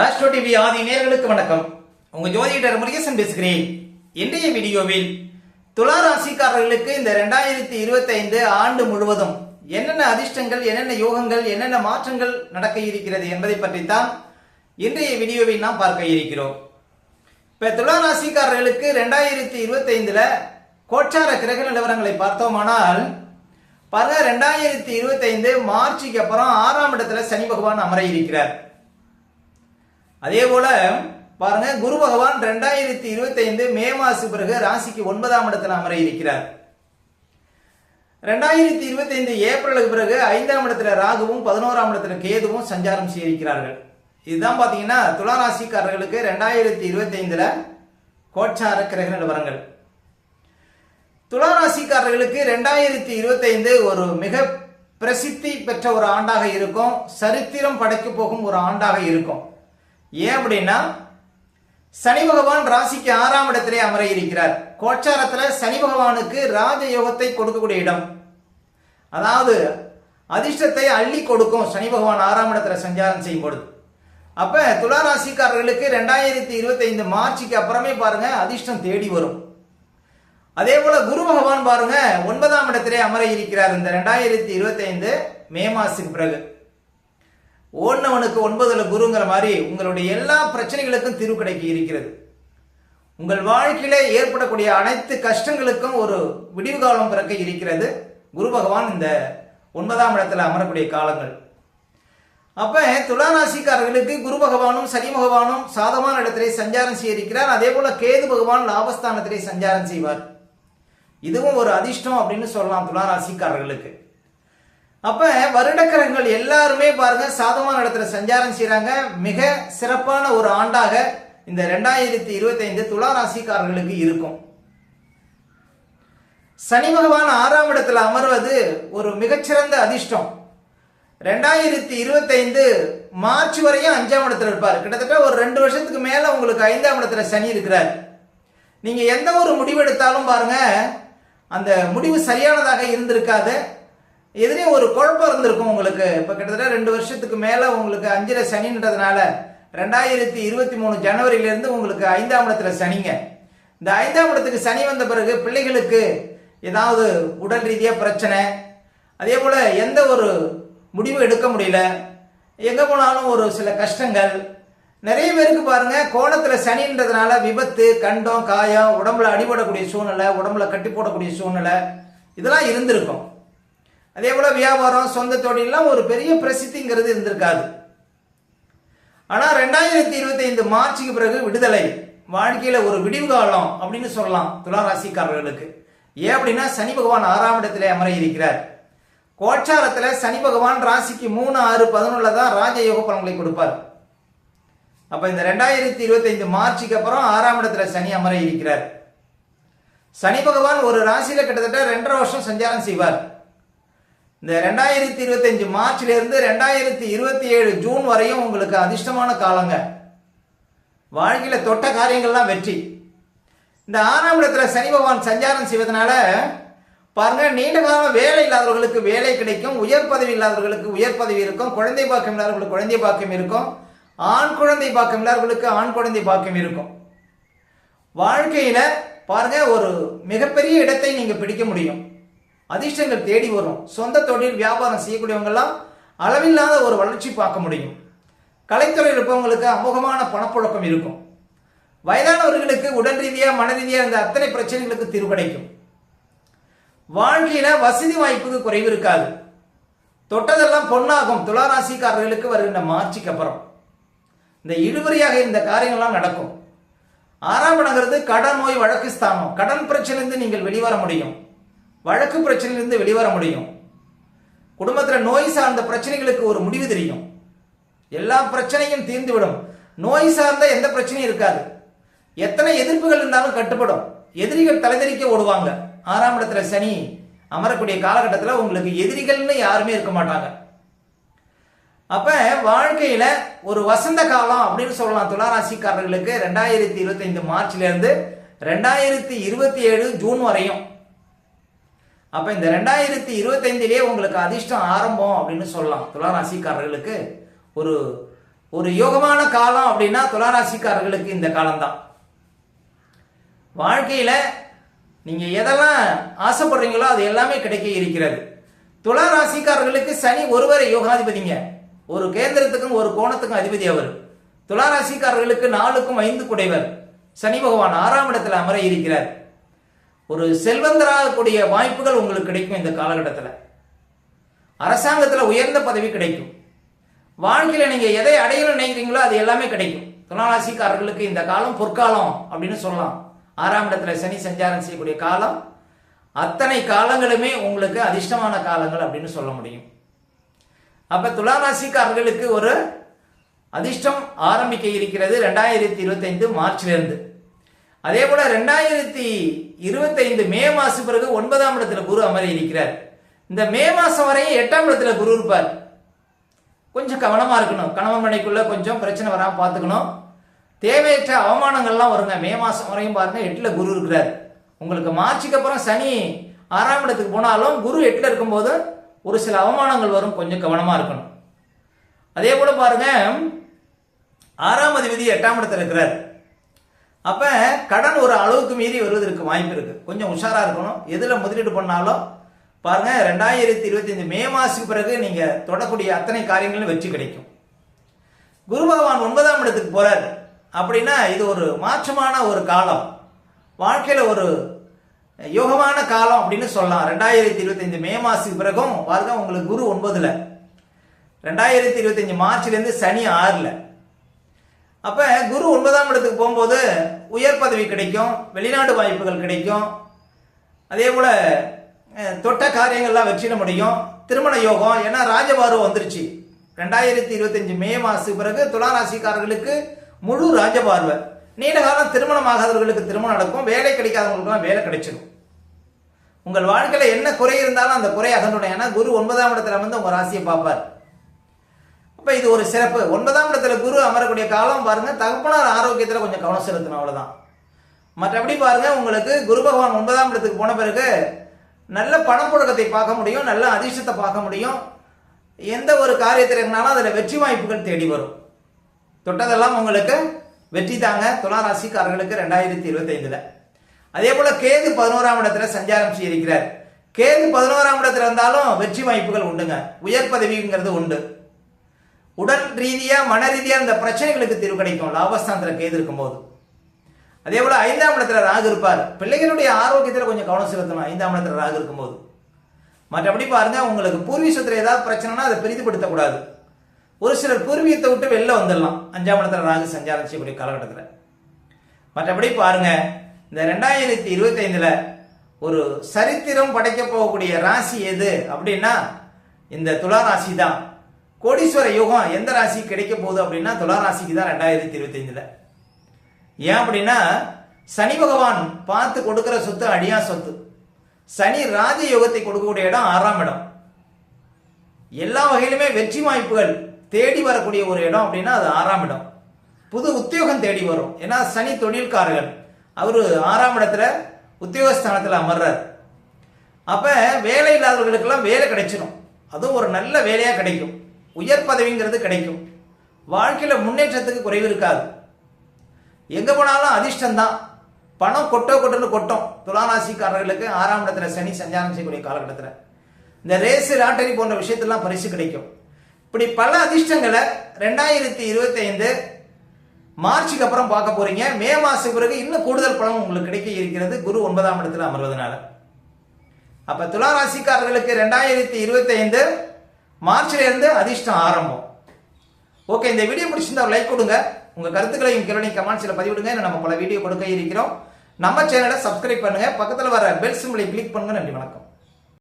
Astro TV ஆதி நேர்களுக்கு வணக்கம். உங்க ஜோதிடர் முருகேசன் பேசுகிறேன். இன்றைய வீடியோவில் துலா ராசிக்காரர்களுக்கு இந்த ரெண்டாயிரத்தி இருபத்தைந்து ஆண்டு முழுவதும் என்னென்ன அதிர்ஷ்டங்கள் என்னென்ன யோகங்கள் என்னென்ன மாற்றங்கள் நடக்க இருக்கிறது என்பதை பற்றித்தான் இன்றைய வீடியோவில் நாம் பார்க்க இருக்கிறோம். இப்போ துலா ராசிக்காரர்களுக்கு ரெண்டாயிரத்தி இருபத்தைந்துல கோச்சார கிரக நிலவரங்களை பார்த்தோமானால் பாருங்க ரெண்டாயிரத்தி இருபத்தைந்து மார்ச்சுக்கு அப்புறம் ஆறாம் இடத்துல சனி பகவான் அமர இருக்கிறார். அதே போல பாருங்க குரு பகவான் ரெண்டாயிரத்தி இருபத்தைந்து மே மாசு பிறகு ராசிக்கு ஒன்பதாம் இடத்துல அமர இருக்கிறார். ரெண்டாயிரத்தி இருபத்தைந்து ஏப்ரலுக்கு பிறகு ஐந்தாம் இடத்துல ராகுவும் பதினோராம் இடத்துல கேதுவும் சஞ்சாரம் செய்திருக்கிறார்கள். இதுதான் பாத்தீங்கன்னா துலா ராசிக்காரர்களுக்கு ரெண்டாயிரத்தி இருபத்தைந்துல கோட்சார கிரக நிலவரங்கள் துலா ராசிக்காரர்களுக்கு ரெண்டாயிரத்தி இருபத்தைந்து ஒரு மிக பிரசித்தி பெற்ற ஒரு ஆண்டாக இருக்கும். சரித்திரம் படைக்க போகும் ஒரு ஆண்டாக இருக்கும். ஏன் அப்படின்னா சனி பகவான் ராசிக்கு ஆறாம் இடத்திலே அமர இருக்கிறார் கோச்சாரத்துல சனி பகவானுக்கு ராஜயோகத்தை கொடுக்கக்கூடிய இடம். அதாவது அதிர்ஷ்டத்தை அள்ளி கொடுக்கும் சனி பகவான் ஆறாம் இடத்துல சஞ்சாரம் செய்யும் பொழுது அப்ப துலா ராசிக்காரர்களுக்கு ரெண்டாயிரத்தி இருபத்தி ஐந்து மார்ச்சுக்கு அப்புறமே பாருங்க அதிர்ஷ்டம் தேடி வரும். அதே போல குரு பகவான் பாருங்க ஒன்பதாம் இடத்திலே அமர இருக்கிறார் இந்த ரெண்டாயிரத்தி இருபத்தி ஐந்து மே மாசத்துக்கு பிறகு. ஓடினவனுக்கு ஒன்பதுல குருங்கிற மாதிரி உங்களுடைய எல்லா பிரச்சனைகளுக்கும் தீர்வு கிடைக்க இருக்கிறது. உங்கள் வாழ்க்கையில ஏற்படக்கூடிய அனைத்து கஷ்டங்களுக்கும் ஒரு விடிவு காலம் பிறக்க இருக்கிறது. குரு பகவான் இந்த ஒன்பதாம் இடத்துல அமரக்கூடிய காலங்கள். அப்ப துலாநாசிக்காரர்களுக்கு குரு பகவானும் சனி பகவானும் சாதமான இடத்திலே சஞ்சாரம் செய்ய இருக்கிறார் அதே போல கேது பகவான் லாபஸ்தானத்திலே சஞ்சாரம் செய்வார். இதுவும் ஒரு அதிர்ஷ்டம் அப்படின்னு சொல்லலாம் துலாராசிக்காரர்களுக்கு அப்ப வருடக்கரங்கள் எல்லாருமே பாருங்க சாதமான இடத்துல சஞ்சாரம் செய்யறாங்க மிக சிறப்பான ஒரு ஆண்டாக இந்த ரெண்டாயிரத்தி இருபத்தி ஐந்து துலா ராசிக்காரர்களுக்கு இருக்கும். சனி பகவான் ஆறாம் இடத்துல அமர்வது ஒரு மிகச்சிறந்த அதிர்ஷ்டம். ரெண்டாயிரத்தி இருபத்தைந்து மார்ச் வரையும் அஞ்சாம் இடத்துல இருப்பார். கிட்டத்தட்ட ஒரு ரெண்டு வருஷத்துக்கு மேல உங்களுக்கு ஐந்தாம் இடத்துல சனி இருக்கிறார். நீங்க எந்த ஒரு முடிவு எடுத்தாலும் பாருங்க அந்த முடிவு சரியானதாக இருந்திருக்காது. எதிரே ஒரு குழப்பம் இருந்திருக்கும் உங்களுக்கு. இப்போ கிட்டத்தட்ட ரெண்டு வருஷத்துக்கு மேலே உங்களுக்கு அஞ்சில் சனின்றதுனால ரெண்டாயிரத்தி இருபத்தி மூணு ஜனவரியிலேருந்து உங்களுக்கு ஐந்தாம் இடத்துல சனிங்க. இந்த ஐந்தாம் இடத்துக்கு சனி வந்த பிறகு பிள்ளைகளுக்கு ஏதாவது உடல் ரீதியாக பிரச்சனை அதே போல் எந்த ஒரு முடிவு எடுக்க முடியல எங்கே போனாலும் ஒரு சில கஷ்டங்கள். நிறைய பேருக்கு பாருங்க கோணத்துல சனின்றதுனால விபத்து கண்டம் காயம் உடம்புல அடிபடக்கூடிய சூழ்நிலை உடம்புல கட்டி போடக்கூடிய சூழ்நிலை இதெல்லாம் இருந்திருக்கும். அதே போல வியாபாரம் சொந்த தொழிலாம் ஒரு பெரிய பிரசித்திங்கிறது இருந்திருக்காது. ஆனா ரெண்டாயிரத்தி இருபத்தி ஐந்து மார்ச்சுக்கு பிறகு விடுதலை. வாழ்க்கையில ஒரு விடிவு காலம் அப்படின்னு சொல்லலாம் துலா ராசிக்காரர்களுக்கு ஏன் அப்படின்னா சனி பகவான் ஆறாம் இடத்துல அமர இருக்கிறார். கோச்சாரத்துல சனி பகவான் ராசிக்கு மூணு ஆறு பதினொன்னுல தான் ராஜயோக பலன்களை கொடுப்பார். அப்ப இந்த ரெண்டாயிரத்தி இருபத்தி ஐந்து மார்ச்சுக்கு அப்புறம் ஆறாம் இடத்துல சனி அமர இருக்கிறார். சனி பகவான் ஒரு ராசியில கிட்டத்தட்ட ரெண்டரை வருஷம் சஞ்சாரம் செய்வார். இந்த ரெண்டாயிரத்தி இருபத்தஞ்சு மார்ச்லேருந்து மார்ச்ல இருந்து ரெண்டாயிரத்தி இருபத்தி ஏழு ஜூன் வரையும் உங்களுக்கு அதிர்ஷ்டமான காலங்க. வாழ்க்கையில தொட்ட காரியங்கள்லாம் வெற்றி. இந்த ஆறாம் இடத்துல சனி பகவான் சஞ்சாரம் செய்வதனால பாருங்க நீண்ட காலம் வேலை இல்லாதவர்களுக்கு வேலை கிடைக்கும் உயர் பதவி இல்லாதவர்களுக்கு உயர் பதவி இருக்கும் குழந்தை பாக்கியம் இல்லாதவர்களுக்கு குழந்தை பாக்கியம் இருக்கும் ஆண் குழந்தை பாக்கியம் இல்லாதவர்களுக்கு ஆண் குழந்தை பாக்கியம் இருக்கும். வாழ்க்கையில பாருங்க ஒரு மிகப்பெரிய இடத்தை நீங்க பிடிக்க முடியும். அதிர்ஷ்டங்கள் தேடி வரும். சொந்த தொழில் வியாபாரம் செய்யக்கூடியவங்கெல்லாம் அளவில்லாத ஒரு வளர்ச்சி பார்க்க முடியும். கலைத்துறை இருப்பவங்களுக்கு அமோகமான பணப்புழக்கம் இருக்கும். வயதானவர்களுக்கு உடல் ரீதியாக மன ரீதியாக இருந்த அத்தனை பிரச்சனைகளுக்கு தீர்வு கிடைக்கும். வாழ்க்கையில வசதி வாய்ப்புக்கு குறைவு இருக்காது. தொட்டதெல்லாம் பொன்னாகும். துளாராசிக்காரர்களுக்கு வருகின்ற மார்ச்சுக்கு அப்புறம். இந்த இழுபறியாக இந்த காரியங்கள்லாம் நடக்கும். ஆறாம் இடங்கிறது கடன் நோய் வழக்கு ஸ்தானம். கடன் பிரச்சனையிலிருந்து நீங்கள் வெளிவர முடியும். வழக்கு பிரச்சனையிலிருந்து வெளிவர முடியும். குடும்பத்தில் நோய் சார்ந்த பிரச்சனைகளுக்கு ஒரு முடிவு தெரியும். எல்லா பிரச்சனையும் தீர்ந்துவிடும். நோய் சார்ந்த எந்த பிரச்சனையும் இருக்காது. எத்தனை எதிர்ப்புகள் இருந்தாலும் கட்டுப்படும். எதிரிகள் தலைதெறிக்க ஓடுவாங்க. ஆறாம் இடத்துல சனி அமரக்கூடிய காலகட்டத்தில் உங்களுக்கு எதிரிகள்னு யாருமே இருக்க மாட்டாங்க. அப்ப வாழ்க்கையில ஒரு வசந்த காலம் அப்படின்னு சொல்லலாம். துளாராசிக்காரர்களுக்கு ரெண்டாயிரத்தி இருபத்தி ஐந்து மார்ச்ல இருந்து ரெண்டாயிரத்தி இருபத்தி ஏழு ஜூன் வரையும். அப்ப இந்த ரெண்டாயிரத்தி இருபத்தைந்திலேயே உங்களுக்கு அதிர்ஷ்டம் ஆரம்பம் அப்படின்னு சொல்லலாம். துளாராசிக்காரர்களுக்கு ஒரு ஒரு யோகமான காலம் அப்படின்னா துளாராசிக்காரர்களுக்கு இந்த காலம்தான். வாழ்க்கையில நீங்க எதெல்லாம் ஆசைப்படுறீங்களோ அது எல்லாமே கிடைக்க இருக்கிறது. துளாராசிக்காரர்களுக்கு சனி ஒருவரை யோகாதிபதிங்க. ஒரு கேந்திரத்துக்கும் ஒரு கோணத்துக்கும் அதிபதி அவர். துளாராசிக்காரர்களுக்கு நாலுக்கும் ஐந்து குடைவர் சனி பகவான் ஆறாம் இடத்துல அமர இருக்கிறார். ஒரு செல்வந்தராகக்கூடிய வாய்ப்புகள் உங்களுக்கு கிடைக்கும் இந்த காலகட்டத்தில். அரசாங்கத்தில் உயர்ந்த பதவி கிடைக்கும். வாழ்க்கையில் நீங்கள் எதை அடையணும்னு நினைக்கிறீங்களோ அது எல்லாமே கிடைக்கும். துளாராசிக்காரர்களுக்கு இந்த காலம் பொற்காலம் அப்படின்னு சொல்லலாம். ஆறாம் இடத்துல சனி சஞ்சாரம் செய்யக்கூடிய காலம் அத்தனை காலங்களுமே உங்களுக்கு அதிர்ஷ்டமான காலங்கள் அப்படின்னு சொல்ல முடியும். அப்போ துளாராசிக்காரர்களுக்கு ஒரு அதிர்ஷ்டம் ஆரம்பிக்க இருக்கிறது ரெண்டாயிரத்தி இருபத்தைந்து மார்ச்லேருந்து அதே போல ரெண்டாயிரத்தி இருபத்தைந்து மே மாசம் பிறகு ஒன்பதாம் இடத்துல குரு அமர இருக்கிறார். இந்த மே மாசம் வரையும் எட்டாம் இடத்துல குரு இருப்பார். கொஞ்சம் கவனமா இருக்கணும். கணவன் மனைக்குள்ள கொஞ்சம் பிரச்சனை வராம பார்த்துக்கணும் தேவையற்ற அவமானங்கள்லாம் வருங்க. மே மாசம் வரையும் பாருங்க எட்டுல குரு இருக்கிறார். உங்களுக்கு மார்ச்சுக்கு அப்புறம் சனி ஆறாம் இடத்துக்கு போனாலும் குரு எட்டுல இருக்கும்போது ஒரு சில அவமானங்கள் வரும். கொஞ்சம் கவனமா இருக்கணும். அதே போல பாருங்க ஆறாம் அதிபதி எட்டாம் இடத்துல இருக்கிறார். அப்ப கடன் ஒரு அளவுக்கு மீறி வருவதற்கு வாய்ப்பு இருக்கு. கொஞ்சம் உஷாரா இருக்கணும். எதுல முதலீடு பண்ணாலும் பாருங்க ரெண்டாயிரத்தி இருபத்தி மே மாதத்துக்கு பிறகு நீங்க தொடக்கூடிய அத்தனை காரியங்களும் வெற்றி கிடைக்கும். குரு பகவான் ஒன்பதாம் இடத்துக்கு போகிறார் அப்படின்னா இது ஒரு மாற்றமான ஒரு காலம். வாழ்க்கையில ஒரு யோகமான காலம் அப்படின்னு சொல்லலாம். ரெண்டாயிரத்தி இருபத்தஞ்சு மே மாதத்துக்கு பிறகும் பாருங்க உங்களுக்கு குரு ஒன்பதுல. ரெண்டாயிரத்தி இருபத்தஞ்சு மார்ச்ல இருந்து சனி ஆறுல. அப்ப குரு ஒன்பதாம் இடத்துக்கு போகும்போது உயர் பதவி கிடைக்கும் வெளிநாடு வாய்ப்புகள் கிடைக்கும். அதே போல தொட்ட காரியங்கள்லாம் வெற்றிட முடியும். திருமண யோகம் ஏன்னா ராஜபாரு வந்துருச்சு. ரெண்டாயிரத்தி இருபத்தஞ்சு மே மாசத்துக்கு பிறகு துளாராசிக்காரர்களுக்கு முழு ராஜபார்வை. நீண்ட காலம் திருமணம் ஆகாதவர்களுக்கு திருமணம் நடக்கும். வேலை கிடைக்காதவங்களுக்குலாம் வேலை கிடைச்சிடும் உங்கள் வாழ்க்கையில் என்ன குறை இருந்தாலும் அந்த குறை அகன்றுடும் ஏன்னா குரு ஒன்பதாம் இடத்துல வந்து உங்கள் ராசியை பார்ப்பார். இப்போ இது ஒரு சிறப்பு. ஒன்பதாம் இடத்துல குரு அமரக்கூடிய காலம் பாருங்க. தகப்பனார் ஆரோக்கியத்துல கொஞ்சம் கவனம் செலுத்தணும் அவ்வளவுதான். மற்றபடி பாருங்க உங்களுக்கு குரு பகவான் ஒன்பதாம் இடத்துக்கு போன பிறகு நல்ல பணப்புழக்கத்தை பார்க்க முடியும் நல்ல அதிர்ஷ்டத்தை பார்க்க முடியும். எந்த ஒரு காரியத்தில் இருந்தாலும் அதில் வெற்றி வாய்ப்புகள் தேடி வரும். தொட்டதெல்லாம் உங்களுக்கு வெற்றி தாங்க. துலா ராசிக்காரர்களுக்கு ரெண்டாயிரத்தி இருபத்தைந்துல. அதே போல கேது பதினோராம் இடத்துல சஞ்சாரம் செய்திருக்கிறார். கேது பதினோராம் இடத்துல இருந்தாலும் வெற்றி வாய்ப்புகள் உண்டுங்க. உயர் பதவிங்கிறது உண்டு. உடல் ரீதியாக மன ரீதியாக இந்த பிரச்சனைகளுக்கு தீர்வு கிடைக்கும். லாபஸ்தானத்தில் கேது இருக்கும்போது. அதே போல ஐந்தாம் இடத்துல ராகு இருப்பார். பிள்ளைகளுடைய ஆரோக்கியத்தில் கொஞ்சம் கவனம் செலுத்தணும். ஐந்தாம் இடத்துல ராகு இருக்கும்போது. மற்றபடி பாருங்க உங்களுக்கு பூர்வீசத்தில் ஏதாவது பிரச்சனைனா அதை பெரிதுபடுத்தக்கூடாது ஒரு சிலர் பூர்வீகத்தை விட்டு வெளில வந்துடலாம். அஞ்சாம் இடத்துல ராகு சஞ்சாரம் செய்யக்கூடிய காலகட்டத்தில். மற்றபடி பாருங்க இந்த ரெண்டாயிரத்தி இருபத்தைந்தில் ஒரு சரித்திரம் படைக்க போகக்கூடிய ராசி எது அப்படின்னா இந்த துலா ராசி தான் கோடீஸ்வர யுகம் எந்த ராசி கிடைக்க போகுது அப்படின்னா துலா ராசிக்கு தான் ரெண்டாயிரத்தி இருபத்தைந்துல. ஏன் அப்படின்னா சனி பகவான் பார்த்து கொடுக்கிற சொத்து அடியா சொத்து. சனி ராஜ யோகத்தை கொடுக்கக்கூடிய இடம் ஆறாம் இடம். எல்லா வகையிலுமே வெற்றி வாய்ப்புகள் தேடி வரக்கூடிய ஒரு இடம் அப்படின்னா அது ஆறாம் இடம். புது உத்தியோகம் தேடி வரும். ஏன்னா சனி தொழில்காரர்கள். அவர் ஆறாம் இடத்துல உத்தியோகஸ்தானத்தில் அமர்றார். அப்ப வேலை இல்லாதவர்களுக்கெல்லாம் வேலை கிடைச்சிடும் அதுவும் ஒரு நல்ல வேலையா கிடைக்கும். உயர் பதவிங்கிறது கிடைக்கும். வாழ்க்கையில் முன்னேற்றத்துக்கு குறைவு இருக்காது. எங்கே போனாலும் அதிர்ஷ்டம் தான் பணம் கொட்டோ கொட்டுன்னு கொட்டும். துளாராசிக்காரர்களுக்கு ஆறாம் இடத்துல சனி சஞ்சாரம் செய்யக்கூடிய காலகட்டத்தில். இந்த ரேஸு லாட்டரி போன்ற விஷயத்தெல்லாம் பரிசு கிடைக்கும். இப்படி பல அதிர்ஷ்டங்களை ரெண்டாயிரத்தி இருபத்தைந்து மார்ச்சுக்கு அப்புறம் பார்க்க போறீங்க. மே மாசம் பிறகு இன்னும் கூடுதல் பணம் உங்களுக்கு கிடைக்க இருக்கிறது. குரு ஒன்பதாம் இடத்துல அமர்வதனால. அப்ப துலா ராசிக்காரர்களுக்கு ரெண்டாயிரத்தி இருபத்தி ஐந்து மார்ச்ல இருந்து அதிர்ஷ்டம் ஆரம்பம். ஓகே இந்த வீடியோ பிடிச்சிருந்தா லைக் கொடுங்க. உங்க கருத்துக்களையும் கிரணி கமெண்ட்ஸ்ல பதிவிடுங்க. நம்ம பல வீடியோ கொடுக்க இருக்கிறோம். நம்ம சேனலை சப்ஸ்கிரைப் பண்ணுங்க. பக்கத்துல வர பெல் சிம்பிளை கிளிக் பண்ணுங்க. நன்றி வணக்கம்.